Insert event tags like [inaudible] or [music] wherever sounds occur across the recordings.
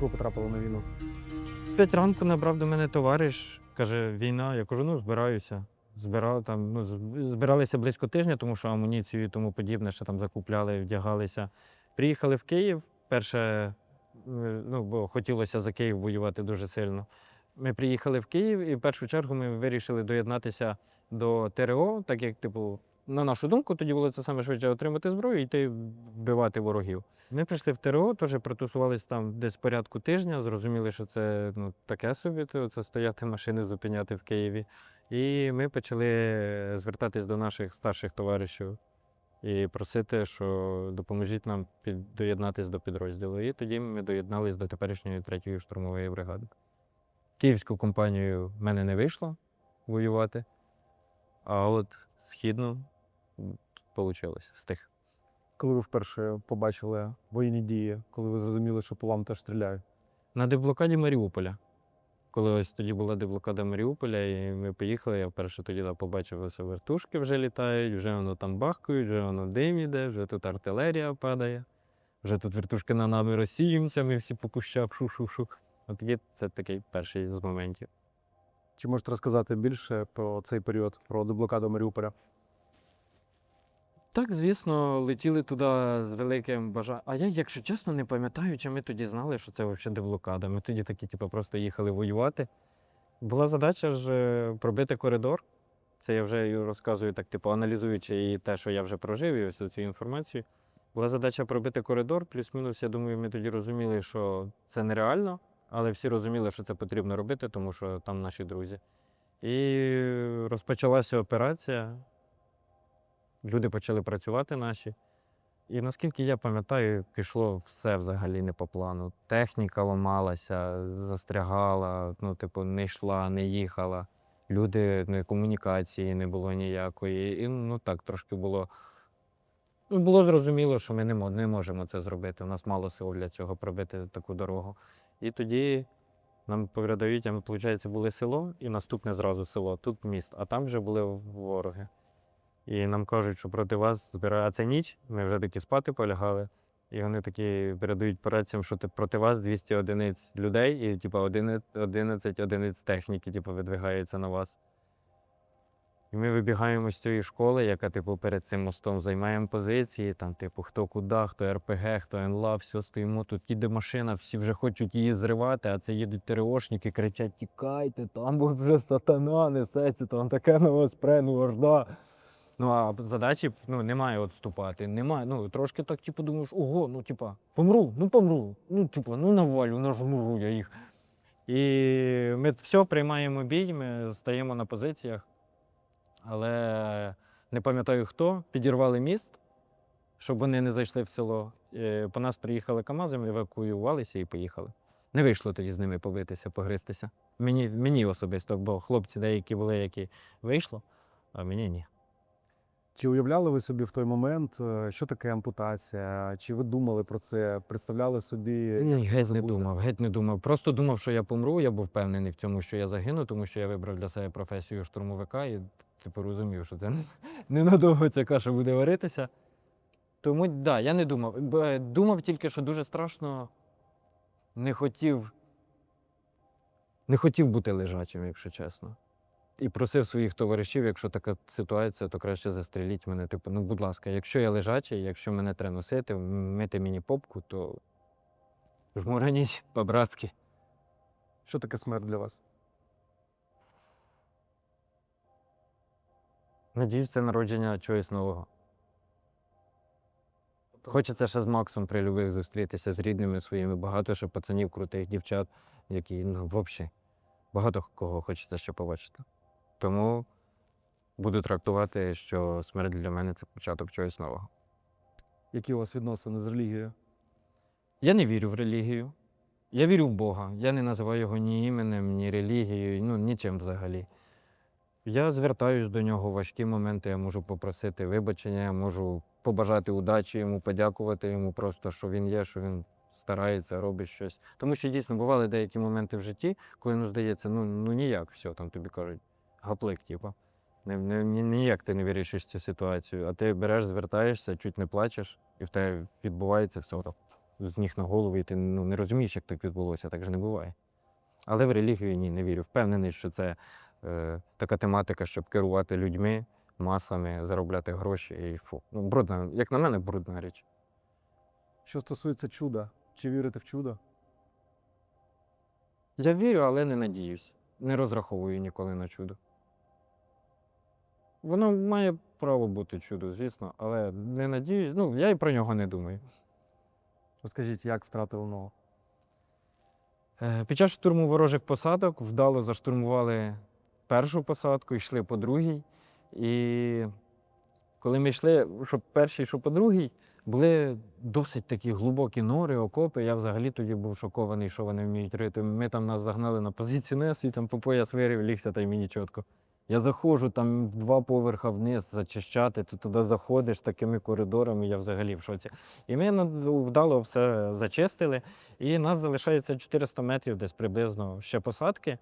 Як ви потрапили на війну? П'ять ранку набрав до мене товариш, каже, війна. Я кажу, ну збираюся. Збирали там, ну, збиралися близько тижня, тому що амуніцію і тому подібне, що там закупляли, вдягалися. Приїхали в Київ. Перше, е, ну, бо хотілося за Київ воювати дуже сильно. Ми приїхали в Київ, і в першу чергу ми вирішили доєднатися до ТРО, так як, типу, на нашу думку, тоді було це саме швидше отримати зброю і йти вбивати ворогів. Ми прийшли в ТРО, теж протусувались там десь порядку тижня, зрозуміли, що це ну, таке собі, то це стояти машини, зупиняти в Києві. І ми почали звертатись до наших старших товаришів і просити, що допоможіть нам під, доєднатись до підрозділу. І тоді ми доєднались до теперішньої третьої штурмової бригади. Київську компанію в мене не вийшло воювати, а от східну вийшло, встиг. Коли ви вперше побачили воєнні дії, коли ви зрозуміли, що по вам теж стріляють? На деблокаді Маріуполя. Коли ось тоді була деблокада Маріуполя, і ми поїхали, я вперше тоді да, побачив, ось вертушки вже літають, вже воно там бахкають, вже воно дим іде, вже тут артилерія падає, вже тут вертушки на нами розсіюємося, ми всі по кущах шу-шу-шу. От це такий перший з моментів. Чи можете розказати більше про цей період, про деблокаду Маріуполя? Так, звісно, летіли туди з великим бажанням. А я, якщо чесно, не пам'ятаю, чи ми тоді знали, що це взагалі деблокада. Ми тоді такі, типу, просто їхали воювати. Була задача ж е, пробити коридор. Це я вже розказую, так, типу, аналізуючи і те, що я вже прожив, і ось цю інформацію. Була задача пробити коридор, плюс-мінус, я думаю, ми тоді розуміли, що це нереально, але всі розуміли, що це потрібно робити, тому що там наші друзі. І розпочалася операція люди почали працювати наші. І наскільки я пам'ятаю, пішло все взагалі не по плану. Техніка ламалася, застрягала, ну, типу, не йшла, не їхала. Люди, ну, комунікації не було ніякої. І ну так трошки було. Ну, було зрозуміло, що ми не, не можемо це зробити. У нас мало сил для цього пробити таку дорогу. І тоді нам передають, а ми, виходить, були село, і наступне зразу село. Тут міст, а там вже були вороги. І нам кажуть, що проти вас збирається ніч. Ми вже таки спати полягали. І вони такі передають по що проти вас 200 одиниць людей, і типу, 11 11 одиниць техніки типу, видвигається на вас. І ми вибігаємо з цієї школи, яка, типу, перед цим мостом займаємо позиції. Там, типу, хто куди, хто РПГ, хто НЛА, все стоїмо. Тут їде машина, всі вже хочуть її зривати, а це їдуть ТРОшники, кричать: тікайте, там вже сатана несеться, там таке на вас пре, ну орда. Ну, а задачі ну, немає відступати. Немає. Ну, трошки так, типу, думаєш, ого, ну, типа, помру, ну помру. Ну, типу, ну навалю, нажмуру я їх. І ми все приймаємо бій, ми стаємо на позиціях. Але не пам'ятаю хто, підірвали міст, щоб вони не зайшли в село. По нас приїхали КАМАЗи, ми евакуювалися і поїхали. Не вийшло тоді з ними побитися, погристися. Мені, мені особисто, бо хлопці деякі були, які вийшло, а мені ні. Чи уявляли ви собі в той момент, е, що таке ампутація? Чи ви думали про це? Представляли собі? Ні, геть не думав, геть не думав. Просто думав, що я помру. Я був впевнений в цьому, що я загину, тому що я вибрав для себе професію штурмовика і типу розумів, що це [laughs] ненадовго ця каша буде варитися. Тому так, да, я не думав. Думав тільки, що дуже страшно не хотів. Не хотів бути лежачим, якщо чесно. І просив своїх товаришів, якщо така ситуація, то краще застріліть мене. Типу, ну, будь ласка, якщо я лежачий, якщо мене треба носити, мити мені попку, то жмураніть по-братськи. Що таке смерть для вас? Надіюсь, це народження чогось нового. Хочеться ще з Максом при любих зустрітися з рідними своїми. Багато ще пацанів, крутих дівчат, які, ну, взагалі, багато кого хочеться ще побачити. Тому буду трактувати, що смерть для мене це початок чогось нового. Які у вас відносини з релігією? Я не вірю в релігію. Я вірю в Бога. Я не називаю його ні іменем, ні релігією, ну нічим взагалі. Я звертаюсь до нього в важкі моменти, я можу попросити вибачення, я можу побажати удачі йому, подякувати йому просто, що він є, що він старається, робить щось. Тому що дійсно бували деякі моменти в житті, коли ну, здається, ну, ну ніяк все, там тобі кажуть, гаплик, типу. Не, не, ні- ніяк ти не вирішиш цю ситуацію, а ти береш, звертаєшся, чуть не плачеш, і в тебе відбувається все. з ніг на голову, і ти ну, не розумієш, як так відбулося, так же не буває. Але в релігію ні, не вірю. Впевнений, що це е, така тематика, щоб керувати людьми, масами, заробляти гроші і фу. Ну, брудна, як на мене, брудна річ. Що стосується чуда, чи вірите в чудо? Я вірю, але не надіюсь. Не розраховую ніколи на чудо. Воно має право бути чудо, звісно, але не надіюсь. Ну, я і про нього не думаю. Розкажіть, як втратили ногу? Е, Під час штурму ворожих посадок вдало заштурмували першу посадку, йшли по другій. І коли ми йшли, що перший, що по другій, були досить такі глибокі нори, окопи. Я взагалі тоді був шокований, що вони вміють рити. Ми там нас загнали на позицію несу, і там по пояс вирів, лігся та й мені чітко. Я заходжу там в два поверха вниз зачищати, ти туди заходиш такими коридорами, я взагалі в шоці. І ми вдало все зачистили, і нас залишається 400 метрів десь приблизно ще посадки.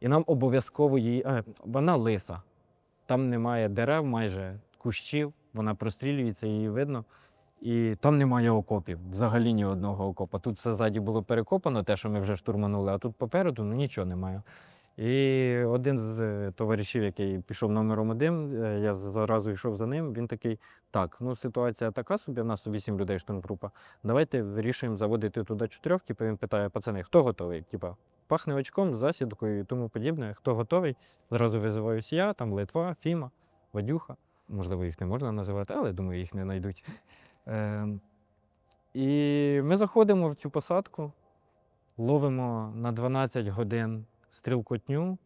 І нам обов'язково її. А, вона лиса. Там немає дерев, майже кущів, вона прострілюється, її видно. І там немає окопів, взагалі ні одного окопа. Тут все ззаді було перекопано, те, що ми вже штурманули, а тут попереду ну, нічого немає. І один з е, товаришів, який пішов номером один, е, я зразу йшов за ним. Він такий: так, ну ситуація така собі, в нас вісім людей штурмгрупа. Давайте вирішуємо заводити туди чотирьох. Типу він питає, пацани, хто готовий? Типа, пахне очком, засідкою і тому подібне. Хто готовий? Зразу визиваюся я, там Литва, Фіма, Вадюха. Можливо, їх не можна називати, але думаю, їх не знайдуть. Ем, і ми заходимо в цю посадку, ловимо на 12 годин стрілкотню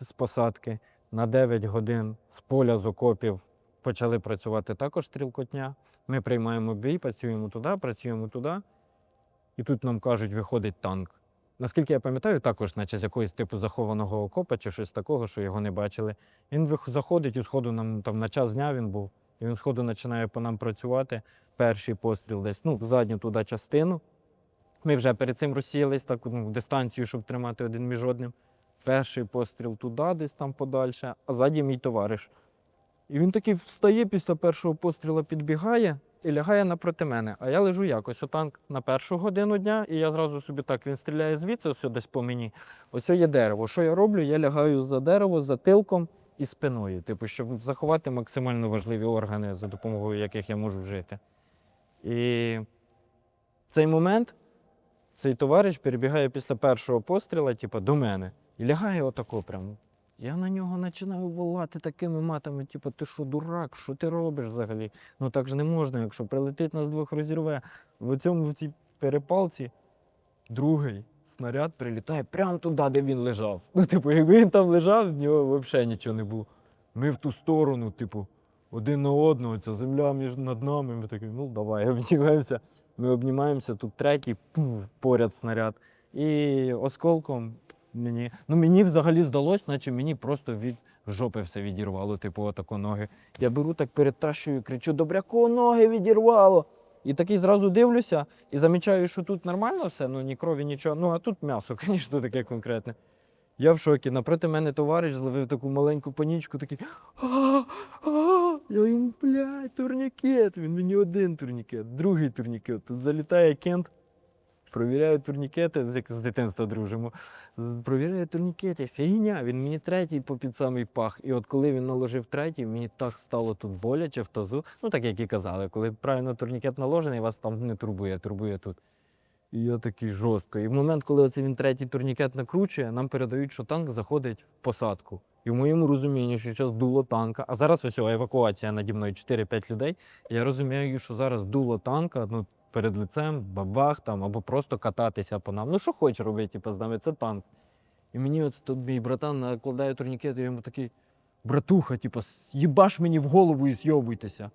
з посадки, на 9 годин з поля з окопів почали працювати також стрілкотня. Ми приймаємо бій, працюємо туди, працюємо туди. І тут нам кажуть, виходить танк. Наскільки я пам'ятаю, також, наче з якогось типу захованого окопа чи щось такого, що його не бачили. Він заходить і сходу нам там на час дня він був. І він сходу починає по нам працювати. Перший постріл десь ну, в задню туди частину. Ми вже перед цим розсіялись так ну, дистанцію, щоб тримати один між одним. Перший постріл туди, десь там подальше, а ззаді мій товариш. І він такий встає після першого пострілу, підбігає і лягає напроти мене. А я лежу якось. Отанк на першу годину дня, і я зразу собі так він стріляє звідси, ось десь по мені. Ось є дерево. Що я роблю? Я лягаю за дерево, затилком і спиною. Типу, щоб заховати максимально важливі органи, за допомогою яких я можу жити. І в цей момент цей товариш перебігає після першого постріла, типу, до мене, і лягає отако прямо. Я на нього починаю волати такими матами, типу, ти що, дурак, що ти робиш взагалі? Ну так ж не можна, якщо прилетить нас двох розірве. В цьому в цій перепалці другий снаряд прилітає прямо туди, де він лежав. Ну, типу, якби він там лежав, в нього взагалі нічого не було. Ми в ту сторону, типу, один на одного, ця земля між над нами. Ми такі, ну давай, обнімаємося. Ми обнімаємося, тут третій, пуф, поряд снаряд. І осколком мені. Ну мені взагалі здалось, наче мені просто від жопи все відірвало, типу, отако ноги. Я беру так перетащую, кричу: Добряко, ноги відірвало. І такий зразу дивлюся і замічаю, що тут нормально все, ну ні крові, нічого. Ну а тут м'ясо, [laughs] звісно, таке конкретне. Я в шокі. Напроти мене товариш зловив таку маленьку панічку, такий. Я йому, блядь, турнікет. Він мені один турнікет, другий турнікет. Тут залітає кент, провіряє турнікети, як з дитинства дружимо. Провіряє турнікети, фігня. Він мені третій по під самий пах. І от коли він наложив третій, мені так стало тут боляче в тазу. Ну так як і казали, коли правильно турнікет наложений, вас там не турбує, турбує тут. І я такий жорстко. І в момент, коли оце він третій турнікет накручує, нам передають, що танк заходить в посадку. І в моєму розумінні, що зараз дуло танка, а зараз ось евакуація наді мною 4-5 людей. Я розумію, що зараз дуло танка, ну, перед лицем, бабах там, або просто кататися по нам. Ну, що хоче робити, типу, з нами, це танк. І мені от тут мій братан накладає турнікет, і йому такий, братуха, типу, їбаш мені в голову і зйобуйтеся.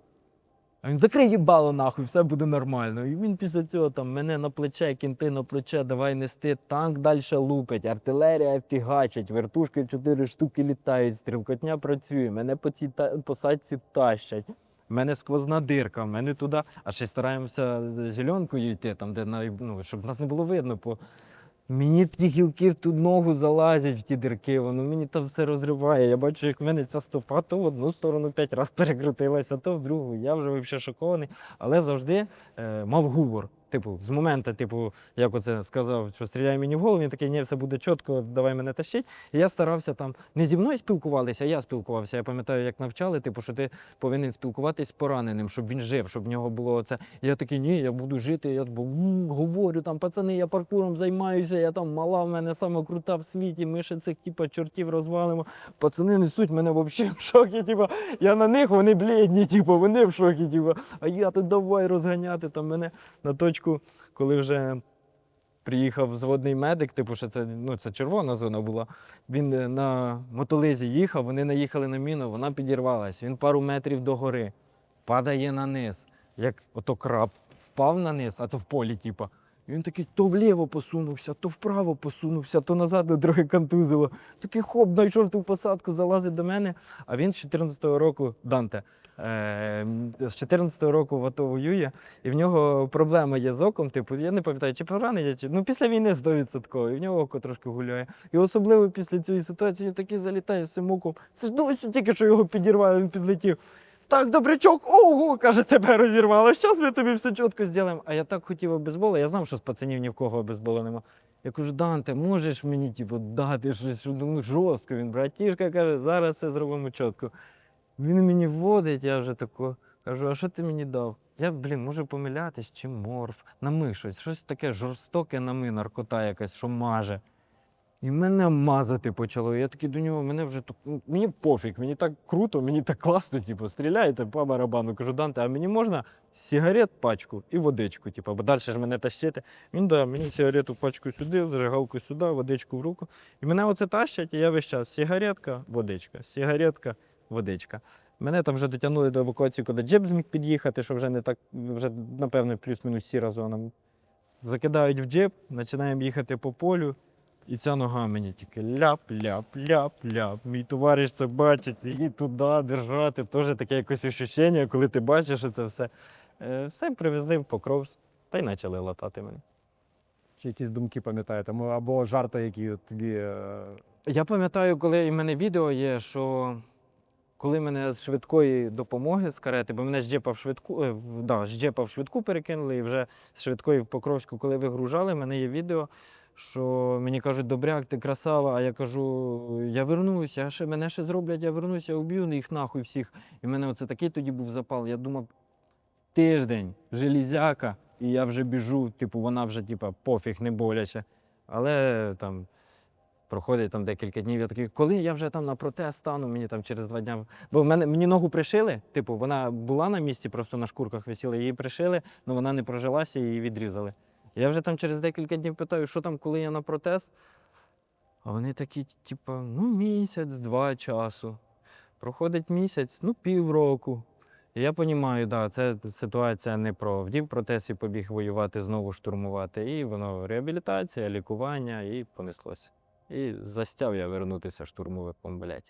А він закрий їбало нахуй, все буде нормально. І він після цього там мене на плече, кінти на плече, давай нести, танк далі лупить, артилерія фігачить, вертушки чотири штуки літають, стрілкотня працює, мене по цій та- посадці тащать. У мене сквозна дирка, в мене туди. А ще стараємося зеленкою йти, там, де ну, щоб нас не було видно. По... Мені ті гілки в ту ногу залазять в ті дірки, воно мені там все розриває. Я бачу, як в мене ця стопа то в одну сторону п'ять разів перекрутилася, то в другу. Я вже взагалі шокований, але завжди е, мав гумор. Типу, з моменту, типу, як оце сказав, що стріляй мені в голову, він такий, ні, все буде чітко, давай мене тащить. І я старався там не зі мною спілкувалися, а я спілкувався. Я пам'ятаю, як навчали, типу, що ти повинен спілкуватись з пораненим, щоб він жив, щоб в нього було це. Я такий, ні, я буду жити. Я говорю там, пацани, я паркуром займаюся, я там мала, в мене сама крута в світі, ми ще цих типу, чортів розвалимо. Пацани несуть мене взагалі в шокі. Типу, я на них, вони блідні, типу, вони в шокі, типу, а я тут давай розганяти там мене на точку, коли вже. Приїхав зводний медик, типу, що це, ну, це червона зона була. Він е, на мотолизі їхав, вони наїхали на міну, вона підірвалась. Він пару метрів до гори, падає на низ, як ото краб. Впав на низ, а то в полі, типу. Він такий то вліво посунувся, то вправо посунувся, то назад трохи контузило. Такий хоп, знайшов ту посадку, залазить до мене. А він з 14-го року, Данте, е, з 14-го року в АТО воює, і в нього проблема є з оком. Типу, я не пам'ятаю, чи поранення, чи ну після війни 100%, і в нього око трошки гуляє. І особливо після цієї ситуації він такий залітає з цим оком. Це ж досі тільки що його підірвав, він підлетів. Так, добрячок, ого, каже, тебе розірвало. Щас ми тобі все чітко зробимо. А я так хотів обезбола. Я знав, що з пацанів ні в кого обезбола нема. Я кажу, Данте, можеш мені типу, дати щось ну, жорстко. Він братішка каже, зараз все зробимо чітко. Він мені вводить, я вже тако кажу, а що ти мені дав? Я, блін, можу помилятись, чи морф, нами щось, щось таке жорстоке нами, наркота якась, що маже. І мене мазати почало. Я такий до нього, мене вже ну, мені пофіг, мені так круто, мені так класно, типу, стріляєте по барабану. Кажу, Данте, а мені можна сигарет пачку і водичку, типу, бо далі ж мене тащити. Він да, мені сигарету пачку сюди, зажигалку сюди, водичку в руку. І мене оце тащать, і я весь час сигаретка, водичка, сигаретка, водичка. Мене там вже дотягнули до евакуації, коли джеб зміг під'їхати, що вже не так, вже, напевно, плюс-мінус сіра зона. Закидають в джеб, починаємо їхати по полю. І ця нога мені тільки ляп-ляп-ляп-ляп. Мій товариш це бачить, і туди держати. Теж таке якесь ощущення, коли ти бачиш це все. Е, Все привезли в Покровськ, та й почали латати мене. Чи якісь думки пам'ятаєте? Або жарти, які тоді. е, Я пам'ятаю, коли і в мене відео є, що коли мене з швидкої допомоги з карети, бо мене з джепа в швидку, е, да, в швидку перекинули, і вже з швидкої в Покровську, коли вигружали, в мене є відео, що мені кажуть, добряк, ти красава, а я кажу, я вернуся, а ще мене ще зроблять, я вернуся, уб'ю їх нахуй всіх. І в мене оце такий тоді був запал. Я думав, тиждень, железяка, і я вже біжу, типу, вона вже, типу, пофіг, не боляче. Але там проходить там декілька днів. Я такий, коли я вже там на протест стану, мені там через два дня. Бо в мене мені ногу пришили. Типу, вона була на місці, просто на шкурках висіла, її пришили, але вона не прожилася, її відрізали. Я вже там через декілька днів питаю, що там, коли я на протест. А вони такі, типу, ну, місяць, два часу. Проходить місяць, ну, півроку. І я розумію, да, це ситуація не про вдів протез і побіг воювати, знову штурмувати. І воно реабілітація, лікування, і понеслося. І застяв я вернутися штурмовиком, блядь.